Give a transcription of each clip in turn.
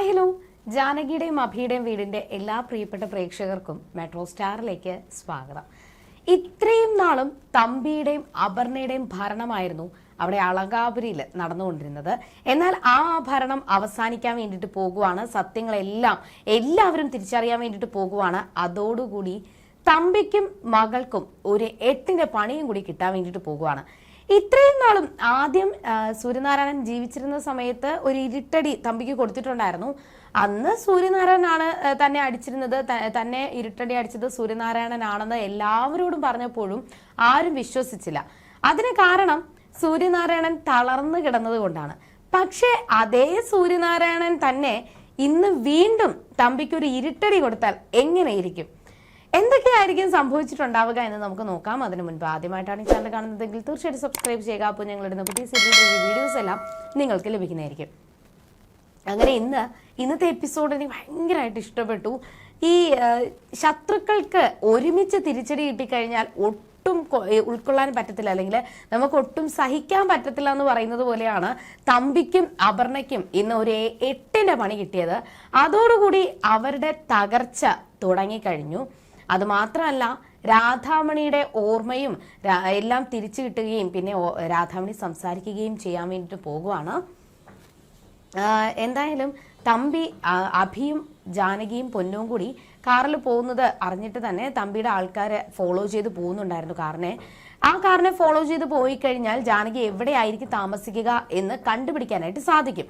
Hi hello. ജാനകിയുടെയും അഭിയുടെയും വീടിന്റെ എല്ലാ പ്രിയപ്പെട്ട പ്രേക്ഷകർക്കും മെട്രോ സ്റ്റാറിലേക്ക് സ്വാഗതം. ഇത്രയും നാളും തമ്പിയുടെയും അപർണയുടെയും ഭരണമായിരുന്നു അവിടെ അളകാപുരിയിൽ നടന്നുകൊണ്ടിരുന്നത്. എന്നാൽ ആ ഭരണം അവസാനിക്കാൻ വേണ്ടിയിട്ട് പോകുവാണ് സത്യങ്ങളെല്ലാം എല്ലാവരും തിരിച്ചറിയാൻ വേണ്ടിയിട്ട് പോകുവാണ്. അതോടുകൂടി തമ്പിക്കും മകൾക്കും ഒരു എട്ടിന്റെ പണിയും കൂടി കിട്ടാൻ വേണ്ടിയിട്ട് പോകുവാണ്. ഇത്രയും നാളും ആദ്യം സൂര്യനാരായണൻ ജീവിച്ചിരുന്ന സമയത്ത് ഒരു ഇരുട്ടടി തമ്പിക്ക് കൊടുത്തിട്ടുണ്ടായിരുന്നു. അന്ന് സൂര്യനാരായണനാണ് തന്നെ അടിച്ചിരുന്നത്. തന്നെ ഇരുട്ടടി അടിച്ചത് സൂര്യനാരായണനാണെന്ന് എല്ലാവരോടും പറഞ്ഞപ്പോഴും ആരും വിശ്വസിച്ചില്ല. അതിന് കാരണം സൂര്യനാരായണൻ തളർന്നു കിടന്നത് കൊണ്ടാണ്. പക്ഷേ അതേ സൂര്യനാരായണൻ തന്നെ ഇന്ന് വീണ്ടും തമ്പിക്ക് ഒരു ഇരുട്ടടി കൊടുത്താൽ എങ്ങനെയിരിക്കും? എന്തൊക്കെയായിരിക്കും സംഭവിച്ചിട്ടുണ്ടാവുക എന്ന് നമുക്ക് നോക്കാം. അതിന് മുൻപ് ആദ്യമായിട്ടാണ് ഈ ചാനൽ കാണുന്നതെങ്കിൽ തീർച്ചയായിട്ടും സബ്സ്ക്രൈബ് ചെയ്യുക. അപ്പോൾ ഞങ്ങളിടുന്ന പുതിയ സീരിയൽ വീഡിയോസ് എല്ലാം നിങ്ങൾക്ക് ലഭിക്കുന്നതായിരിക്കും. അങ്ങനെ ഇന്ന് ഇന്നത്തെ എപ്പിസോഡ് എനിക്ക് ഭയങ്കരമായിട്ട് ഇഷ്ടപ്പെട്ടു. ഈ ശത്രുക്കൾക്ക് ഒരുമിച്ച് തിരിച്ചടി കിട്ടിക്കഴിഞ്ഞാൽ ഒട്ടും ഉൾക്കൊള്ളാൻ പറ്റത്തില്ല. അല്ലെങ്കിൽ നമുക്ക് ഒട്ടും സഹിക്കാൻ പറ്റത്തില്ല എന്ന് പറയുന്നത് പോലെയാണ് തമ്പിക്കും അപർണയ്ക്കും ഇന്ന് ഒരു എട്ടിന്റെ പണി കിട്ടിയത്. അതോടുകൂടി അവരുടെ തകർച്ച തുടങ്ങിക്കഴിഞ്ഞു. അത് മാത്രമല്ല രാധാമണിയുടെ ഓർമ്മയും എല്ലാം തിരിച്ചു കിട്ടുകയും പിന്നെ രാധാമണി സംസാരിക്കുകയും ചെയ്യാൻ വേണ്ടിയിട്ട് പോകുവാണ്. എന്തായാലും തമ്പി അഭിയും ജാനകിയും പൊന്നും കൂടി കാറിൽ പോകുന്നത് അറിഞ്ഞിട്ട് തന്നെ തമ്പിയുടെ ആൾക്കാരെ ഫോളോ ചെയ്ത് പോകുന്നുണ്ടായിരുന്നു കാറിനെ. ആ കാറിനെ ഫോളോ ചെയ്ത് പോയി കഴിഞ്ഞാൽ ജാനകി എവിടെയായിരിക്കും താമസിക്കുക എന്ന് കണ്ടുപിടിക്കാനായിട്ട് സാധിക്കും.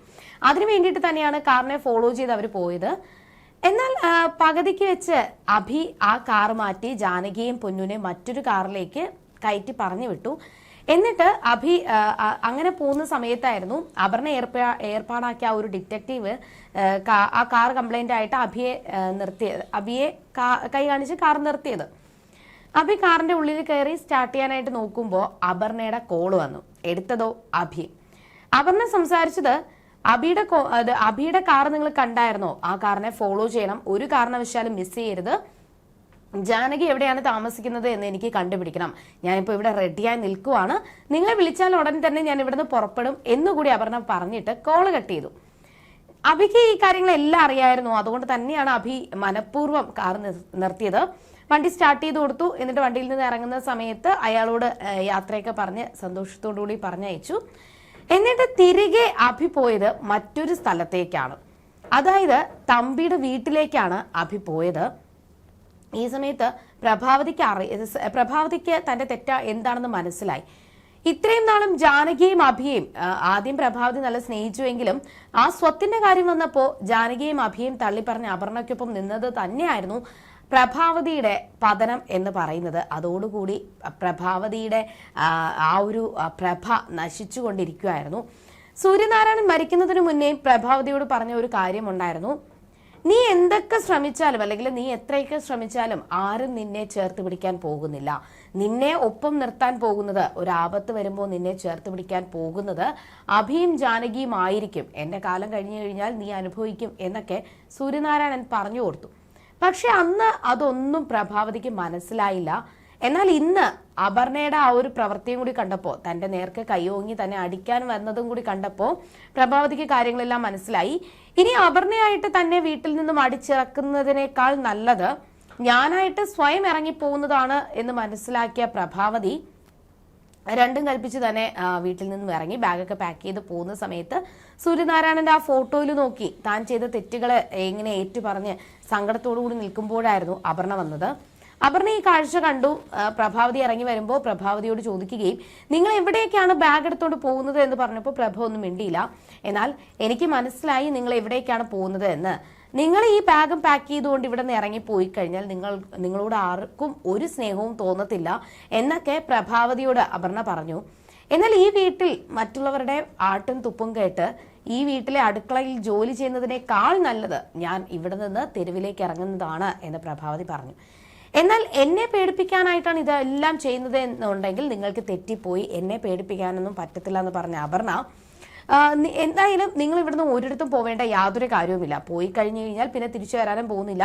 അതിനു വേണ്ടിയിട്ട് തന്നെയാണ് കാറിനെ ഫോളോ ചെയ്ത് അവർ പോയത്. എന്നാൽ പകുതിക്ക് വെച്ച് അഭി ആ കാർ മാറ്റി ജാനകിയും പൊന്നുനെ മറ്റൊരു കാറിലേക്ക് കയറ്റി പറഞ്ഞു വിട്ടു എന്നിട്ട് അഭി അങ്ങനെ പോകുന്ന സമയത്തായിരുന്നു അപർണ ഏർപ്പാ ഏർപ്പാടാക്കിയ ആ ഒരു ഡിറ്റക്റ്റീവ് ആ, കാർ കംപ്ലൈന്റ് ആയിട്ട് അഭിയെ നിർത്തിയത് അഭിയെ കൈ കാണിച്ച് കാർ നിർത്തിയത്. അഭി കാറിന്റെ ഉള്ളിൽ കയറി സ്റ്റാർട്ട് ചെയ്യാനായിട്ട് നോക്കുമ്പോൾ അപർണയുടെ കോൾ വന്നു. എടുത്തതോ അഭി? അപർണ സംസാരിച്ചത് അത് അബിയുടെ കാർ നിങ്ങൾ കണ്ടായിരുന്നോ? ആ കാറിനെ ഫോളോ ചെയ്യണം. ഒരു കാരണവശാലും മിസ് ചെയ്യരുത്. ജാനകി എവിടെയാണ് താമസിക്കുന്നത് എന്ന് എനിക്ക് കണ്ടുപിടിക്കണം. ഞാനിപ്പോൾ ഇവിടെ റെഡിയായി നിൽക്കുവാണ്. നിങ്ങളെ വിളിച്ചാൽ ഉടൻ തന്നെ ഞാൻ ഇവിടുന്ന് പുറപ്പെടും എന്നുകൂടി അപർണ പറഞ്ഞിട്ട് കോൾ കട്ട് ചെയ്തു. അഭിക്ക് ഈ കാര്യങ്ങളെല്ലാം അറിയായിരുന്നു. അതുകൊണ്ട് തന്നെയാണ് അഭി മനഃപൂർവം കാർ നിർ- നിർത്തിയത്. വണ്ടി സ്റ്റാർട്ട് ചെയ്ത് കൊടുത്തു. എന്നിട്ട് വണ്ടിയിൽ നിന്ന് ഇറങ്ങുന്ന സമയത്ത് അയാളോട് യാത്രയൊക്കെ പറഞ്ഞ് സന്തോഷത്തോടു കൂടി പറഞ്ഞയച്ചു. എന്നിട്ട് തിരികെ അഭി പോയത് മറ്റൊരു സ്ഥലത്തേക്കാണ്. അതായത് തമ്പിയുടെ വീട്ടിലേക്കാണ് അഭി പോയത്. ഈ സമയത്ത് പ്രഭാവതിക്ക് അറി പ്രഭാവതിക്ക് തന്റെ തെറ്റ എന്താണെന്ന് മനസ്സിലായി. ഇത്രയും നാളും ജാനകിയും അഭിയും ആദ്യം പ്രഭാവതി നല്ല സ്നേഹിച്ചുവെങ്കിലും ആ സ്വത്തിന്റെ കാര്യം വന്നപ്പോൾ ജാനകിയും അഭിയും തള്ളിപ്പറഞ്ഞ അപർണയ്ക്കൊപ്പം നിന്നത് തന്നെയായിരുന്നു. പ്രഭാവതിയുടെ പതനം എന്ന് പറയുന്നത് അതോടുകൂടി പ്രഭാവതിയുടെ ആ, ഒരു പ്രഭ നശിച്ചുകൊണ്ടിരിക്കുകയായിരുന്നു സൂര്യനാരായണൻ മരിക്കുന്നതിന് മുന്നേ പ്രഭാവതിയോട് പറഞ്ഞ ഒരു കാര്യമുണ്ടായിരുന്നു നീ എന്തൊക്കെ ശ്രമിച്ചാലും അല്ലെങ്കിൽ നീ എത്രയൊക്കെ ശ്രമിച്ചാലും ആരും നിന്നെ ചേർത്ത് പിടിക്കാൻ പോകുന്നില്ല. നിന്നെ ഒപ്പം നിർത്താൻ പോകുന്നത് ഒരു ആപത്ത് വരുമ്പോൾ നിന്നെ ചേർത്ത് പിടിക്കാൻ പോകുന്നത് അഭിയും ജാനകിയും ആയിരിക്കും എന്റെ കാലം കഴിഞ്ഞു കഴിഞ്ഞാൽ നീ അനുഭവിക്കും എന്നൊക്കെ സൂര്യനാരായണൻ പറഞ്ഞു കൊടുത്തു. പക്ഷെ അന്ന് അതൊന്നും പ്രഭാവതിക്ക് മനസ്സിലായില്ല. എന്നാൽ ഇന്ന് അപർണയുടെ ആ ഒരു പ്രവൃത്തിയും കൂടി കണ്ടപ്പോൾ തന്റെ നേർക്ക് കൈയോങ്ങി തന്നെ അടിക്കാൻ വന്നതും കൂടി കണ്ടപ്പോൾ പ്രഭാവതിക്ക് കാര്യങ്ങളെല്ലാം മനസ്സിലായി. ഇനി അപർണയായിട്ട് തന്നെ വീട്ടിൽ നിന്നും അടിച്ചിറക്കുന്നതിനേക്കാൾ നല്ലത് ഞാനായിട്ട് സ്വയം ഇറങ്ങിപ്പോകുന്നതാണ് എന്ന് മനസ്സിലാക്കിയ പ്രഭാവതി രണ്ടും കൽപ്പിച്ച് തന്നെ വീട്ടിൽ നിന്നും ഇറങ്ങി ബാഗൊക്കെ പാക്ക് ചെയ്ത് പോകുന്ന സമയത്ത് സൂര്യനാരായണന്റെ ആ ഫോട്ടോയിൽ നോക്കി താൻ ചെയ്ത തെറ്റുകളെ എങ്ങനെ ഏറ്റുപറഞ്ഞ് സങ്കടത്തോടു കൂടി നിൽക്കുമ്പോഴായിരുന്നു അപർണ വന്നത്. അപർണ ഈ കാഴ്ച കണ്ടു. പ്രഭാവതി ഇറങ്ങി വരുമ്പോൾ പ്രഭാവതിയോട് ചോദിക്കുകയും നിങ്ങൾ എവിടേക്കാണ് ബാഗ് എടുത്തോണ്ട് പോകുന്നത്? എന്ന് പറഞ്ഞപ്പോൾ പ്രഭ ഒന്നും മിണ്ടിയില്ല. എന്നാൽ എനിക്ക് മനസ്സിലായി നിങ്ങൾ എവിടേക്കാണ് പോകുന്നത് എന്ന്. നിങ്ങൾ ഈ ബാഗും പാക്ക് ചെയ്തുകൊണ്ട് ഇവിടെ നിന്ന് ഇറങ്ങി പോയി കഴിഞ്ഞാൽ നിങ്ങൾ നിങ്ങളോട് ആർക്കും ഒരു സ്നേഹവും തോന്നത്തില്ല എന്നൊക്കെ പ്രഭാവതിയോട് അപർണ പറഞ്ഞു. എന്നാൽ ഈ വീട്ടിൽ മറ്റുള്ളവരുടെ ആട്ടും തുപ്പും കേട്ട് ഈ വീട്ടിലെ അടുക്കളയിൽ ജോലി ചെയ്യുന്നതിനേക്കാൾ നല്ലത് ഞാൻ ഇവിടെ നിന്ന് തെരുവിലേക്ക് ഇറങ്ങുന്നതാണ് എന്ന് പ്രഭാവതി പറഞ്ഞു. എന്നാൽ എന്നെ പേടിപ്പിക്കാനായിട്ടാണ് ഇതെല്ലാം ചെയ്യുന്നത് എന്നുണ്ടെങ്കിൽ നിങ്ങൾക്ക് തെറ്റിപ്പോയി. എന്നെ പേടിപ്പിക്കാനൊന്നും പറ്റത്തില്ല എന്ന് പറഞ്ഞ അപർണ എന്തായാലും നിങ്ങൾ ഇവിടുന്ന് ഒരിടത്തും പോവേണ്ട യാതൊരു കാര്യവുമില്ല. പോയി കഴിഞ്ഞു കഴിഞ്ഞാൽ പിന്നെ തിരിച്ചു വരാനും പോകുന്നില്ല.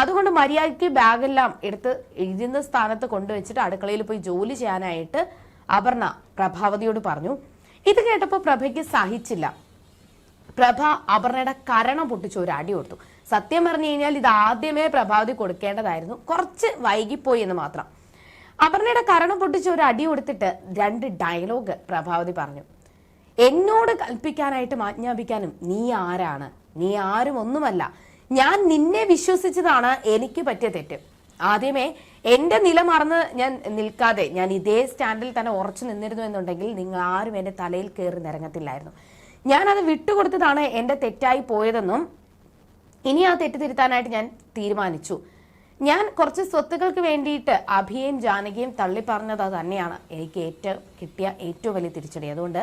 അതുകൊണ്ട് മര്യാദയ്ക്ക് ബാഗെല്ലാം എടുത്ത് ഇരുന്ന സ്ഥാനത്ത് കൊണ്ടുവച്ചിട്ട് അടുക്കളയിൽ പോയി ജോലി ചെയ്യാനായിട്ട് അപർണ പ്രഭാവതിയോട് പറഞ്ഞു. ഇത് കേട്ടപ്പോൾ പ്രഭയ്ക്ക് സഹിച്ചില്ല. പ്രഭ അപർണയുടെ കരണം പൊട്ടിച്ച് ഒരു അടി കൊടുത്തു. സത്യം പറഞ്ഞു കഴിഞ്ഞാൽ ഇത് ആദ്യമേ പ്രഭാവതി കൊടുക്കേണ്ടതായിരുന്നു. കുറച്ച് വൈകിപ്പോയി എന്ന് മാത്രം. അപർണയുടെ കരണം പൊട്ടിച്ച് ഒരു അടി കൊടുത്തിട്ട് രണ്ട് ഡയലോഗ് പ്രഭാവതി പറഞ്ഞു. എന്നോട് കൽപ്പിക്കാനായിട്ടും ആജ്ഞാപിക്കാനും നീ ആരാണ്? നീ ആരും ഒന്നുമല്ല. ഞാൻ നിന്നെ വിശ്വസിച്ചതാണ് എനിക്ക് പറ്റിയ തെറ്റ്. ആദ്യമേ എന്റെ നില മറന്ന് ഞാൻ നിൽക്കാതെ ഞാൻ ഇതേ സ്റ്റാൻഡിൽ തന്നെ ഉറച്ചു നിന്നിരുന്നു എന്നുണ്ടെങ്കിൽ നിങ്ങൾ ആരും എന്റെ തലയിൽ കയറി നിരങ്ങത്തില്ലായിരുന്നു. ഞാനത് വിട്ടുകൊടുത്തതാണ് എന്റെ തെറ്റായി പോയതെന്നും ഇനി ആ തെറ്റ് തിരുത്താനായിട്ട് ഞാൻ തീരുമാനിച്ചു. ഞാൻ കുറച്ച് സ്വത്തുക്കൾക്ക് വേണ്ടിയിട്ട് അഭിയേയും ജാനകിയും തള്ളി പറഞ്ഞത് അത് തന്നെയാണ്. എനിക്ക് ഏറ്റവും കിട്ടിയ ഏറ്റവും വലിയ തിരിച്ചടി. അതുകൊണ്ട്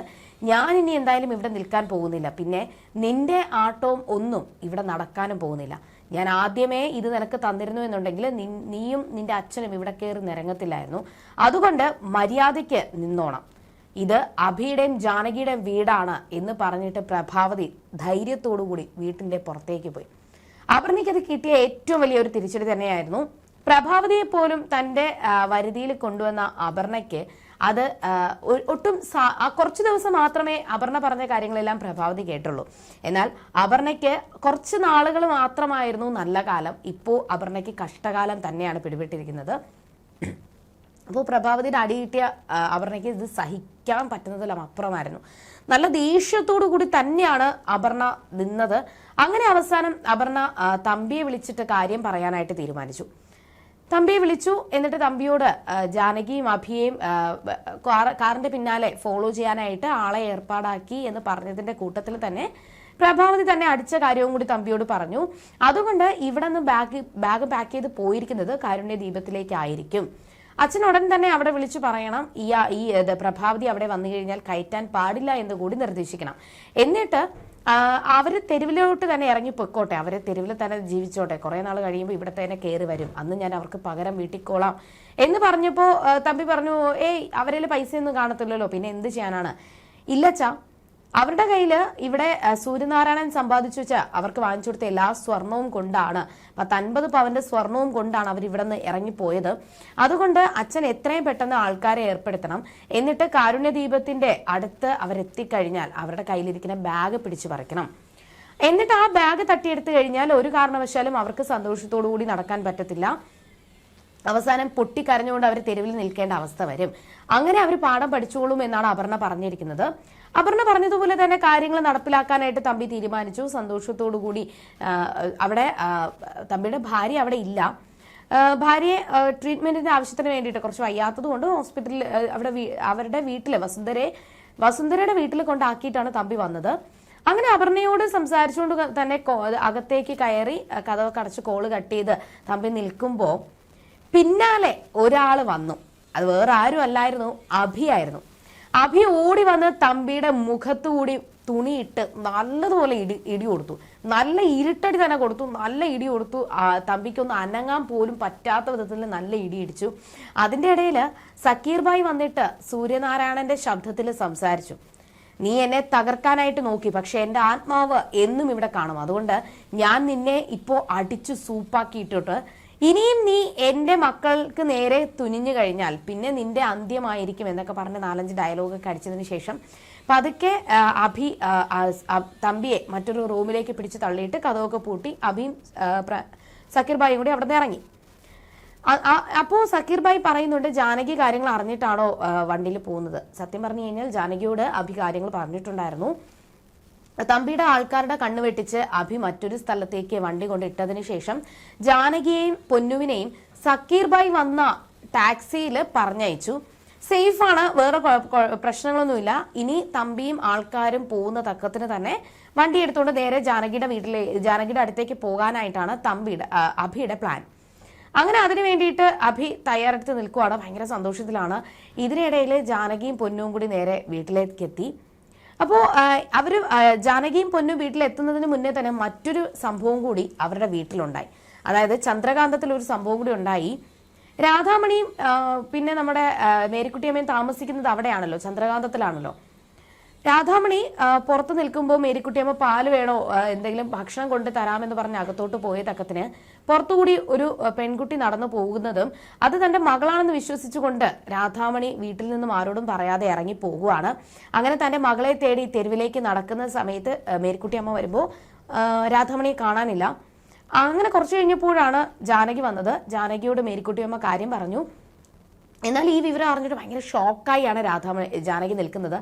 ഞാൻ ഇനി എന്തായാലും ഇവിടെ നിൽക്കാൻ പോകുന്നില്ല. പിന്നെ നിന്റെ ആട്ടവും ഒന്നും ഇവിടെ നടക്കാനും പോകുന്നില്ല. ഞാൻ ആദ്യമേ ഇത് നിനക്ക് തന്നിരുന്നു എന്നുണ്ടെങ്കിൽ നീയും നിന്റെ അച്ഛനും ഇവിടെ കയറി നിരങ്ങത്തില്ലായിരുന്നു. അതുകൊണ്ട് മര്യാദയ്ക്ക് നിന്നോണം. ഇത് അഭിയുടെയും ജാനകിയുടെയും വീടാണ് എന്ന് പറഞ്ഞിട്ട് പ്രഭാവതി ധൈര്യത്തോടു കൂടി വീട്ടിന്റെ പുറത്തേക്ക് പോയി. അപർണയ്ക്ക് അത് കിട്ടിയ ഏറ്റവും വലിയ ഒരു തിരിച്ചടി തന്നെയായിരുന്നു. പ്രഭാവതിയെ പോലും തന്റെ വരുതിയിൽ കൊണ്ടുവന്ന അപർണയ്ക്ക് അത് ഒട്ടും കുറച്ച് ദിവസം മാത്രമേ അപർണ പറഞ്ഞ കാര്യങ്ങളെല്ലാം പ്രഭാവതി കേട്ടുള്ളൂ. എന്നാൽ അപർണയ്ക്ക് കുറച്ച് നാളുകൾ മാത്രമായിരുന്നു നല്ല കാലം. ഇപ്പോൾ അപർണയ്ക്ക് കഷ്ടകാലം തന്നെയാണ് പിടിപെട്ടിരിക്കുന്നത്. അപ്പോൾ പ്രഭാവതിയുടെ അടി കിട്ടിയ അപർണയ്ക്ക് ഇത് സഹിക്കാൻ പറ്റുന്നതിലും അപ്പുറമായിരുന്നു. നല്ല ദേഷ്യത്തോടു കൂടി തന്നെയാണ് അപർണ നിന്നത്. അങ്ങനെ അവസാനം അപർണ തമ്പിയെ വിളിച്ചിട്ട് കാര്യം പറയാനായിട്ട് തീരുമാനിച്ചു. തമ്പിയെ വിളിച്ചു എന്നിട്ട് തമ്പിയോട് ജാനകിയും അഭിയെയും കാറിന്റെ പിന്നാലെ ഫോളോ ചെയ്യാനായിട്ട് ആളെ ഏർപ്പാടാക്കി എന്ന് പറഞ്ഞതിന്റെ കൂട്ടത്തിൽ തന്നെ പ്രഭാവതി തന്നെ അടിച്ച കാര്യവും കൂടി തമ്പിയോട് പറഞ്ഞു. അതുകൊണ്ട് ഇവിടെ നിന്ന് ബാഗ് ബാഗ് പാക്ക് ചെയ്ത് പോയിരിക്കുന്നത് കാരുണ്യ ദീപത്തിലേക്കായിരിക്കും. അച്ഛൻ ഉടൻ തന്നെ അവിടെ വിളിച്ചു പറയണം. ഈ ഈ പ്രഭാവതി അവിടെ വന്നു കഴിഞ്ഞാൽ കയറ്റാൻ പാടില്ല എന്ന് കൂടി നിർദ്ദേശിക്കണം. എന്നിട്ട് അവർ തെരുവിലോട്ട് തന്നെ ഇറങ്ങി പൊയ്ക്കോട്ടെ. അവർ തെരുവിൽ തന്നെ ജീവിച്ചോട്ടെ. കുറേ നാൾ കഴിയുമ്പോൾ ഇവിടെ തന്നെ കയറി വരും. അന്ന് ഞാൻ അവർക്ക് പകരം വീട്ടിക്കോളാം എന്ന് പറഞ്ഞപ്പോ തമ്പി പറഞ്ഞു ഏയ് അവരിൽ പൈസയൊന്നും കാണത്തില്ലല്ലോ. പിന്നെ എന്ത് ചെയ്യാനാണ്? ഇല്ലച്ചാ അവരുടെ കയ്യിൽ ഇവിടെ സൂര്യനാരായണൻ സമ്പാദിച്ചു വെച്ച അവർക്ക് വാങ്ങിച്ചു കൊടുത്ത എല്ലാ സ്വർണവും കൊണ്ടാണ് പത്തൻപത് പവന്റെ സ്വർണവും കൊണ്ടാണ് അവർ ഇവിടെ നിന്ന് ഇറങ്ങിപ്പോയത്. അതുകൊണ്ട് അച്ഛൻ എത്രയും പെട്ടെന്ന് ആൾക്കാരെ ഏർപ്പെടുത്തണം. എന്നിട്ട് കാരുണ്യദീപത്തിന്റെ അടുത്ത് അവരെത്തിക്കഴിഞ്ഞാൽ അവരുടെ കയ്യിലിരിക്കുന്ന ബാഗ് പിടിച്ചു പറിക്കണം. എന്നിട്ട് ആ ബാഗ് തട്ടിയെടുത്തു കഴിഞ്ഞാൽ ഒരു കാരണവശാലും അവർക്ക് സന്തോഷത്തോടു കൂടി നടക്കാൻ പറ്റത്തില്ല. അവസാനം പൊട്ടിക്കരഞ്ഞുകൊണ്ട് അവർ തെരുവിൽ നിൽക്കേണ്ട അവസ്ഥ വരും. അങ്ങനെ അവർ പാഠം പഠിച്ചോളും എന്നാണ് അപർണ പറഞ്ഞിരിക്കുന്നത്. അപർണ പറഞ്ഞതുപോലെ തന്നെ കാര്യങ്ങൾ നടപ്പിലാക്കാനായിട്ട് തമ്പി തീരുമാനിച്ചു. സന്തോഷത്തോടു കൂടി അവിടെ തമ്പിയുടെ ഭാര്യ അവിടെ ഇല്ല. ഭാര്യയെ ട്രീറ്റ്മെന്റിന്റെ ആവശ്യത്തിന് വേണ്ടിയിട്ട് കുറച്ച് വയ്യാത്തതുകൊണ്ട് ഹോസ്പിറ്റലിൽ അവിടെ അവരുടെ വീട്ടിൽ വസുന്ധരെ വസുന്ധരയുടെ വീട്ടിൽ കൊണ്ടാക്കിയിട്ടാണ് തമ്പി വന്നത്. അങ്ങനെ അപർണയോട് സംസാരിച്ചുകൊണ്ട് തന്നെ അകത്തേക്ക് കയറി കഥ കടച്ച് കോൾ കട്ട് ചെയ്ത് തമ്പി നിൽക്കുമ്പോൾ പിന്നാലെ ഒരാൾ വന്നു. അത് വേറെ ആരും അല്ലായിരുന്നു അഭിയായിരുന്നു അഭി ഓടി വന്ന് തമ്പിയുടെ മുഖത്തുകൂടി തുണിയിട്ട് നല്ലതുപോലെ ഇടി ഇടി കൊടുത്തു. നല്ല ഇരുട്ടടി തന്നെ കൊടുത്തു നല്ല ഇടി കൊടുത്തു. തമ്പിക്കൊന്ന് അനങ്ങാൻ പോലും പറ്റാത്ത വിധത്തിൽ നല്ല ഇടി ഇടിച്ചു. അതിന്റെ ഇടയിൽ സക്കീർ വന്നിട്ട് സൂര്യനാരായണന്റെ ശബ്ദത്തിൽ സംസാരിച്ചു. നീ എന്നെ തകർക്കാനായിട്ട് നോക്കി പക്ഷെ എന്റെ ആത്മാവ് എന്നും ഇവിടെ കാണും. അതുകൊണ്ട് ഞാൻ നിന്നെ ഇപ്പോൾ അടിച്ചു സൂപ്പാക്കിയിട്ടിട്ട് ഇനിയും നീ എന്റെ മക്കൾക്ക് നേരെ തുനിഞ്ഞു കഴിഞ്ഞാൽ പിന്നെ നിന്റെ അന്ത്യമായിരിക്കും എന്നൊക്കെ പറഞ്ഞ് നാലഞ്ച് ഡയലോഗ് ഒക്കെ അടിച്ചതിന് ശേഷം പതുക്കെ അഭി തമ്പിയെ മറ്റൊരു റൂമിലേക്ക് പിടിച്ച് തള്ളിയിട്ട് കഥവൊക്കെ പൂട്ടി അഭിയും സക്കീർബായും കൂടി അവിടെ നിന്ന് ഇറങ്ങി അപ്പോൾ സക്കീർബായി പറയുന്നുണ്ട് ജാനകി കാര്യങ്ങൾ അറിഞ്ഞിട്ടാണോ വണ്ടിയിൽ പോകുന്നത്? സത്യം പറഞ്ഞു കഴിഞ്ഞാൽ ജാനകിയോട് അഭി കാര്യങ്ങൾ പറഞ്ഞിട്ടുണ്ടായിരുന്നു. തമ്പിയുടെ ആൾക്കാരുടെ കണ്ണു വെട്ടിച്ച് അഭി മറ്റൊരു സ്ഥലത്തേക്ക് വണ്ടി കൊണ്ട് ഇട്ടതിനു ശേഷം ജാനകിയെയും പൊന്നുവിനെയും സക്കീർ ഭായ് വന്ന ടാക്സിയിൽ പറഞ്ഞയച്ചു. സേഫാണ് വേറെ പ്രശ്നങ്ങളൊന്നുമില്ല. ഇനി തമ്പിയും ആൾക്കാരും പോകുന്ന തക്കത്തിന് തന്നെ വണ്ടി എടുത്തുകൊണ്ട് നേരെ ജാനകിയുടെ വീട്ടിലെ ജാനകിയുടെ അടുത്തേക്ക് പോകാനായിട്ടാണ് തമ്പിയുടെ അഭിയുടെ പ്ലാൻ. അങ്ങനെ അതിനു വേണ്ടിയിട്ട് അഭി തയ്യാറെടുത്ത് നിൽക്കുവാണ്. ഭയങ്കര സന്തോഷത്തിലാണ്. ഇതിനിടയിൽ ജാനകിയും പൊന്നും കൂടി നേരെ വീട്ടിലേക്ക് എത്തി അപ്പോൾ അവർ ജാനകിയും പൊന്നും വീട്ടിലെത്തുന്നതിന് മുന്നേ തന്നെ മറ്റൊരു സംഭവം കൂടി അവരുടെ വീട്ടിലുണ്ടായി. അതായത് ചന്ദ്രകാന്തത്തിൽ ഒരു സംഭവം കൂടി ഉണ്ടായി. രാധാമണിയും പിന്നെ നമ്മുടെ മേരിക്കുട്ടിയമ്മയും താമസിക്കുന്നത് അവിടെയാണല്ലോ ചന്ദ്രകാന്തത്തിലാണല്ലോ. രാധാമണി പുറത്ത് നിൽക്കുമ്പോൾ മേരിക്കുട്ടിയമ്മ പാൽ വേണോ? എന്തെങ്കിലും ഭക്ഷണം കൊണ്ട് തരാമെന്ന് പറഞ്ഞ് അകത്തോട്ട് പോയ തക്കത്തിന് പുറത്തുകൂടി ഒരു പെൺകുട്ടി നടന്നു പോകുന്നതും അത് തന്റെ മകളാണെന്ന് വിശ്വസിച്ചുകൊണ്ട് രാധാമണി വീട്ടിൽ നിന്നും ആരോടും പറയാതെ ഇറങ്ങി പോകുവാണ്. അങ്ങനെ തന്റെ മകളെ തേടി തെരുവിലേക്ക് നടക്കുന്ന സമയത്ത് മേരിക്കുട്ടിയമ്മ വരുമ്പോൾ രാധാമണിയെ കാണാനില്ല. അങ്ങനെ കുറച്ച് കഴിഞ്ഞപ്പോഴാണ് ജാനകി വന്നത്. ജാനകിയോട് മേരിക്കുട്ടിയമ്മ കാര്യം പറഞ്ഞു. എന്നാൽ ഈ വിവരം അറിഞ്ഞിട്ട് ഭയങ്കര ഷോക്കായാണ് രാധാമണി ജാനകി നിൽക്കുന്നത്.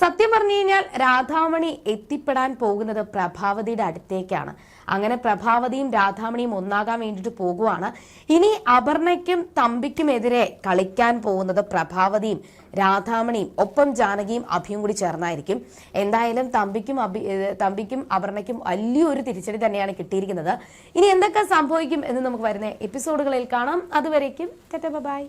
സത്യം പറഞ്ഞു കഴിഞ്ഞാൽ രാധാമണി എത്തിപ്പെടാൻ പോകുന്നത് പ്രഭാവതിയുടെ അടുത്തേക്കാണ്. അങ്ങനെ പ്രഭാവതിയും രാധാമണിയും ഒന്നാകാൻ വേണ്ടിയിട്ട് പോകുവാണ്. ഇനി അപർണയ്ക്കും തമ്പിക്കുമെതിരെ കളിക്കാൻ പോകുന്നത് പ്രഭാവതിയും രാധാമണിയും ഒപ്പം ജാനകിയും അഭിയും കൂടി ചേർന്നായിരിക്കും. എന്തായാലും തമ്പിക്കും അഭി തമ്പിക്കും അപർണയ്ക്കും വലിയൊരു തിരിച്ചടി തന്നെയാണ് കിട്ടിയിരിക്കുന്നത്. ഇനി എന്തൊക്കെ സംഭവിക്കും എന്ന് നമുക്ക് വരുന്ന എപ്പിസോഡുകളിൽ കാണാം. അതുവരേക്കും ബൈ.